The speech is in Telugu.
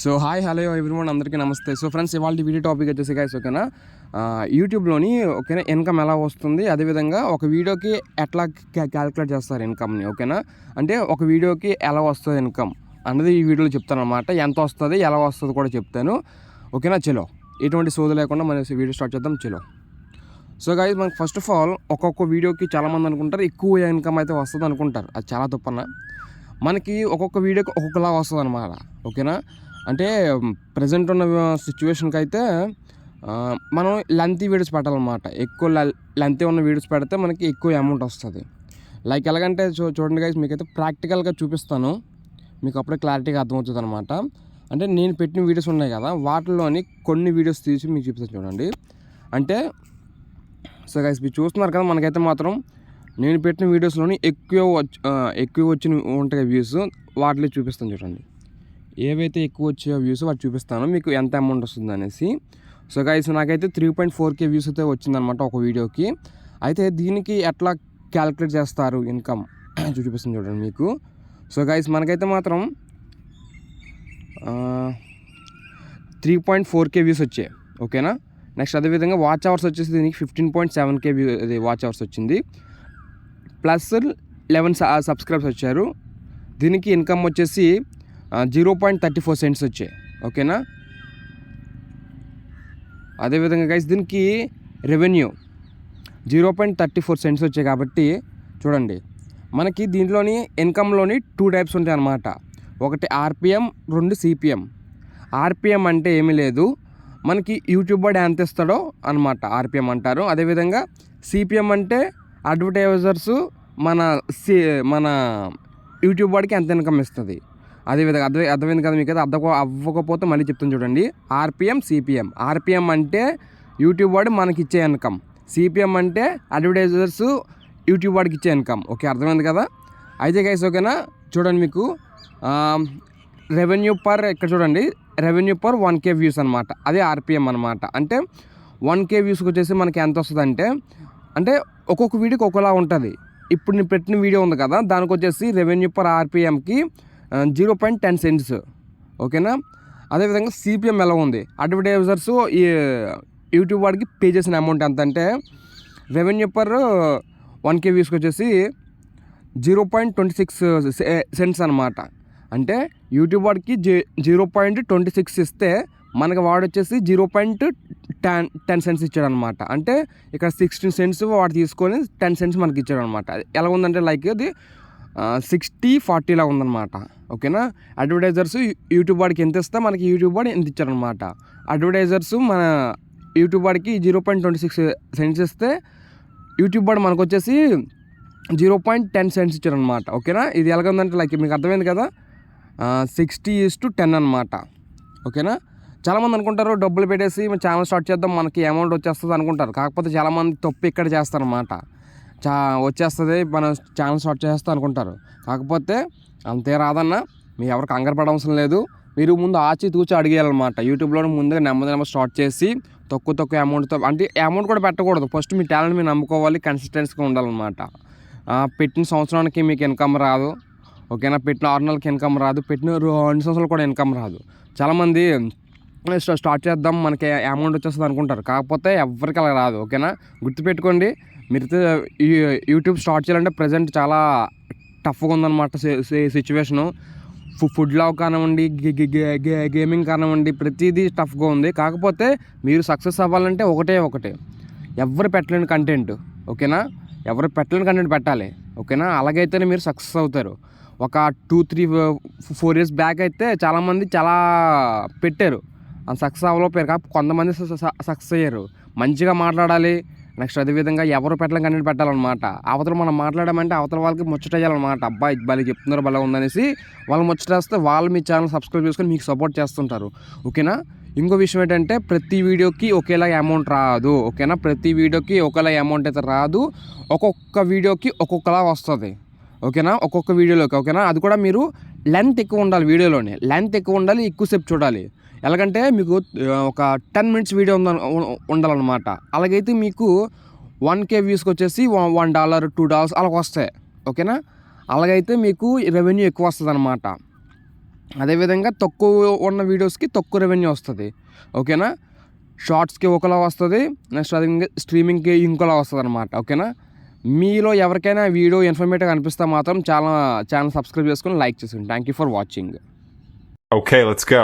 సో హాయ్ హలో ఎవ్రీవన్ అందరికీ నమస్తే. సో ఫ్రెండ్స్ ఇవాళ వీడియో టాపిక్ వచ్చేసి గైస్ ఓకేనా? యూట్యూబ్లోని ఓకేనా ఇన్కమ్ ఎలా వస్తుంది? అదేవిధంగా ఒక వీడియోకి ఎట్లా క్యాలిక్యులేట్ చేస్తారు ఇన్కమ్ని ఓకేనా? అంటే ఒక వీడియోకి ఎలా వస్తుంది ఇన్కమ్ అన్నది ఈ వీడియోలో చెప్తాను అనమాట ఎంత వస్తుంది ఎలా వస్తుంది కూడా చెప్తాను. ఓకేనా చలో. ఎటువంటి సోదు లేకుండా మనం వీడియో స్టార్ట్ చేద్దాం చలో. సో గైజ్ మనకు ఫస్ట్ ఆఫ్ ఆల్ ఒక్కొక్క వీడియోకి చాలామంది అనుకుంటారు ఎక్కువ ఇన్కమ్ అయితే వస్తుంది అనుకుంటారు అది చాలా తప్పన మనకి ఒక్కొక్క వీడియోకి ఒక్కొక్కలా వస్తుంది అనమాట ఓకేనా? అంటే ప్రజెంట్ ఉన్న సిచ్యువేషన్కి అయితే మనం లెంతీ వీడియోస్ పెట్టాలన్నమాట. ఎక్కువ లెంతీ ఉన్న వీడియోస్ పెడితే మనకి ఎక్కువ అమౌంట్ వస్తుంది. లైక్ ఎలాగంటే చూ చూడండి గైస్ మీకైతే ప్రాక్టికల్గా చూపిస్తాను. మీకు అప్పుడే క్లారిటీగా అర్థమవుతుంది అనమాట అంటే నేను పెట్టిన వీడియోస్ ఉన్నాయి కదా వాటిలోని కొన్ని వీడియోస్ తీసి మీకు చూపిస్తాను చూడండి. అంటే సో గైస్ మీరు చూస్తున్నారు కదా మనకైతే మాత్రం నేను పెట్టిన వీడియోస్లోని ఎక్కువ వచ్చి ఎక్కువ వచ్చిన ఉంటాయి వ్యూస్ వాటిలో చూపిస్తాను చూడండి. ఏవైతే ఎక్కువ వచ్చే వ్యూస్ వాటి చూపిస్తాను. మీకు ఎంత అమౌంట్ వస్తుంది అనేసి. సో గైస్ నాకైతే three point four K views అయితే వచ్చిందనమాట ఒక వీడియోకి. అయితే దీనికి ఎట్లా క్యాలిక్యులేట్ చేస్తారు ఇన్కమ్ చూపిస్తుంది చూడండి మీకు. సో గైస్ మనకైతే మాత్రం three point four K views వచ్చాయి. ఓకేనా నెక్స్ట్ అదేవిధంగా వాచ్ అవర్స్ వచ్చేసి దీనికి fifteen point seven K view అది వాచ్ అవర్స్ వచ్చింది. ప్లస్ లెవెన్ సబ్స్క్రైబ్స్ వచ్చారు. దీనికి ఇన్కమ్ వచ్చేసి zero point thirty four cents వచ్చాయి. ఓకేనా? అదేవిధంగా గైస్ దీనికి revenue zero point thirty four cents వచ్చాయి కాబట్టి చూడండి. మనకి దీంట్లోని ఇన్కమ్లోని టూ టైప్స్ ఉంటాయి అన్నమాట. ఒకటి ఆర్పిఎం రెండు సిపిఎం ఆర్పిఎం అంటే ఏమీ లేదు. మనకి యూట్యూబ్ ఎంత ఇస్తాడో అనమాట ఆర్పిఎం అంటారు. అదేవిధంగా సిపిఎం అంటే అడ్వర్టైజర్స్ మన సి మన యూట్యూబ్ ఎంత ఇన్కమ్ ఇస్తుంది? అదేవిధంగా అర్థం అర్థమైంది కదా మీకు అయితే అర్థం అవ్వకపోతే మళ్ళీ చెప్తాను చూడండి. RPM CPM. ఆర్పిఎం అంటే యూట్యూబ్ వాడు మనకి ఇచ్చే ఇన్కమ్. సిపిఎం అంటే అడ్వర్టైజర్స్ యూట్యూబ్ వాడికి ఇచ్చే ఇన్కమ్. ఓకే అర్థమైంది కదా? అయితే గైస్ ఓకేనా? చూడండి మీకు. రెవెన్యూ పర్ ఇక్కడ చూడండి. Revenue per one K views అనమాట అదే ఆర్పిఎం అనమాట అంటే వన్ కే వ్యూస్కి వచ్చేసి మనకి ఎంత వస్తుంది అంటే అంటే ఒక్కొక్క వీడియోకి ఒకలా ఉంటుంది. ఇప్పుడు నేను పెట్టిన వీడియో ఉంది కదా దానికి వచ్చేసి రెవెన్యూ పర్ ఆర్పిఎంకి జీరో పాయింట్ టెన్ సెంట్స్. ఓకేనా? అదేవిధంగా సిపిఎం ఎలా ఉంది? అడ్వర్టైజర్స్ ఈ యూట్యూబ్ వాడికి పే చేసిన అమౌంట్ ఎంత అంటే రెవెన్యూ పర్ వన్ కే వ్యూస్కి వచ్చేసి zero point twenty six cents అనమాట అంటే యూట్యూబ్ వాడికి జీ జీరో పాయింట్ ట్వంటీ సిక్స్ ఇస్తే మనకి వాడు వచ్చేసి zero point ten ten cents ఇచ్చాడు అనమాట అంటే ఇక్కడ సిక్స్టీన్ సెంట్స్ వాడు తీసుకొని టెన్ సెంట్స్ మనకి ఇచ్చాడనమాట ఎలా ఉందంటే లైక్ అది సిక్స్టీ ఫార్టీలా ఉందన్నమాట. ఓకేనా? అడ్వర్టైజర్స్ యూట్యూబ్ వాడికి ఎంత ఇస్తే మనకి యూట్యూబ్ వాడు ఎంత ఇచ్చారనమాట అడ్వర్టైజర్స్ మన యూట్యూబ్ వాడికి zero point twenty six cents ఇస్తే యూట్యూబ్ వాడు మనకు వచ్చేసి జీరో పాయింట్ టెన్ సెంట్స్ ఇచ్చారనమాట ఓకేనా? ఇది ఎలాగందంటే లైక్ మీకు అర్థమైంది కదా? సిక్స్టీ ఈస్ టు టెన్ అనమాట ఓకేనా? చాలామంది అనుకుంటారు డబ్బులు పెట్టేసి ఛానల్ స్టార్ట్ చేద్దాం మనకి అమౌంట్ వచ్చేస్తుంది అనుకుంటారు. కాకపోతే చాలామంది తప్పు ఇక్కడ చేస్తారనమాట చా వచ్చేస్తుంది మనం ఛానల్ స్టార్ట్ చేస్తాం అనుకుంటారు. కాకపోతే అంతే రాదన్న మీ ఎవరు కంగారు పడవసరం లేదు. మీరు ముందు ఆచి తూచి అడిగేయాలన్నమాట. యూట్యూబ్లో ముందుగా నెమ్మది నెమ్మది స్టార్ట్ చేసి తక్కువ తక్కువ అమౌంట్తో అంటే అమౌంట్ కూడా పెట్టకూడదు. ఫస్ట్ మీ టాలెంట్ మీరు నమ్ముకోవాలి కన్సిస్టెన్సీగా ఉండాలన్నమాట. పెట్టిన సంవత్సరానికి మీకు ఇన్కమ్ రాదు. ఓకేనా? పెట్టిన ఆరు నెలలకి ఇన్కమ్ రాదు. పెట్టిన రెండు సంవత్సరాలు కూడా ఇన్కమ్ రాదు. చాలామంది స్టార్ట్ చేద్దాం మనకి అమౌంట్ వచ్చేస్తుంది అనుకుంటారు. కాకపోతే ఎవరికి అలా రాదు. ఓకేనా? గుర్తుపెట్టుకోండి మీరు యూట్యూబ్ స్టార్ట్ చేయాలంటే ప్రజెంట్ చాలా టఫ్గా ఉందన్నమాట సిచ్యువేషను ఫుడ్ లావ్ కానివ్వండి గేమింగ్ కానివ్వండి ప్రతిదీ టఫ్గా ఉంది. కాకపోతే మీరు సక్సెస్ అవ్వాలంటే ఒకటే ఒకటే. ఎవరు పెట్టలేని కంటెంట్ ఓకేనా? ఎవరు పెట్టలేని కంటెంట్ పెట్టాలి ఓకేనా? అలాగైతేనే మీరు సక్సెస్ అవుతారు. ఒక two three four years back అయితే చాలామంది చాలా పెట్టారు. సక్సెస్ అవ్వలేకపోయారు. కాబట్టి కొంతమంది సక్సెస్ అయ్యారు. మంచిగా మాట్లాడాలి నెక్స్ట్ అదేవిధంగా ఎవరు పెట్టడం కంటే పెట్టాలన్నమాట. అవతల మనం మాట్లాడమంటే అవతల వాళ్ళకి ముచ్చటేయాలన్నమాట. అబ్బాయి భలే చెప్తున్నారు భలే ఉందనేసి వాళ్ళు ముచ్చటేస్తే వాళ్ళు మీ ఛానల్ సబ్స్క్రైబ్ చేసుకొని మీకు సపోర్ట్ చేస్తుంటారు. ఓకేనా? ఇంకో విషయం ఏంటంటే ప్రతి వీడియోకి ఒకేలా అమౌంట్ రాదు. ఓకేనా? ప్రతి వీడియోకి ఒకేలా అమౌంట్ అయితే రాదు. ఒక్కొక్క వీడియోకి ఒక్కొక్కలా వస్తుంది. ఓకేనా? ఒక్కొక్క వీడియోలోకి ఓకేనా? అది కూడా మీరు లెంత్ ఎక్కువ ఉండాలి వీడియోలోనే. లెంత్ ఎక్కువ ఉండాలి ఎక్కువసేపు చూడాలి. ఎలాగంటే మీకు ఒక టెన్ మినిట్స్ వీడియో ఉంద ఉండాలన్నమాట. అలాగైతే మీకు వన్ కే వ్యూస్కి వచ్చేసి one one dollar two dollars అలా వస్తాయి. ఓకేనా? అలాగైతే మీకు రెవెన్యూ ఎక్కువ వస్తుంది అనమాట అదేవిధంగా తక్కువ ఉన్న వీడియోస్కి తక్కువ రెవెన్యూ వస్తుంది. ఓకేనా? షార్ట్స్కి ఒకలా వస్తుంది నెక్స్ట్ అది స్ట్రీమింగ్కి ఇంకోలా వస్తుంది అనమాట ఓకేనా? మీలో ఎవరికైనా వీడియో ఇన్ఫర్మేటివ్ అనిపిస్తే మాత్రం చాలా ఛానల్ సబ్స్క్రైబ్ చేసుకొని లైక్ చేసుకుని. Thank you for watching okay let's go